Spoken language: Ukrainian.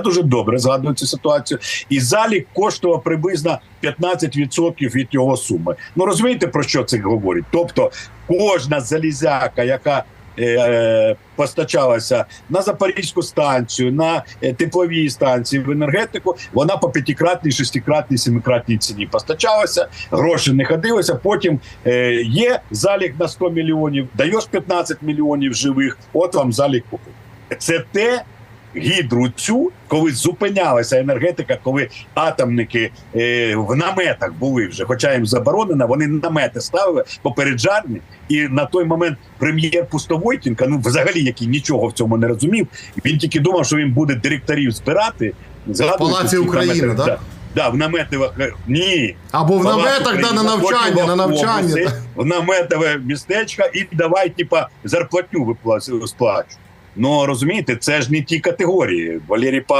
дуже добре згадую цю ситуацію. І залік коштував приблизно 15% від його суми. Ну розумієте про що це говорить? Тобто кожна залізяка, яка е, постачалася на Запорізьку станцію, на е, теплові станції в енергетику, вона по п'ятикратній, шестикратній, семикратній ціні постачалася, гроші не ходилися. Потім е, є залік на 100 мільйонів, даєш 15 мільйонів живих, от вам залік купив. Це те. Гідру цю, коли зупинялася енергетика, коли атомники е, в наметах були вже, хоча їм заборонено, вони намети ставили попереджарні. І на той момент прем'єр Пустовойтінка, ну взагалі який нічого в цьому не розумів, він тільки думав, що він буде директорів збирати. Згадуєте, Палаці України, намети? да? Да. Да, в наметових ні. Або в наметах, да, на навчання, на в навчання. В наметове містечко і давай, типа, зарплатню випла- сплачу. Ну розумієте, це ж не ті категорії. Валерій Павлович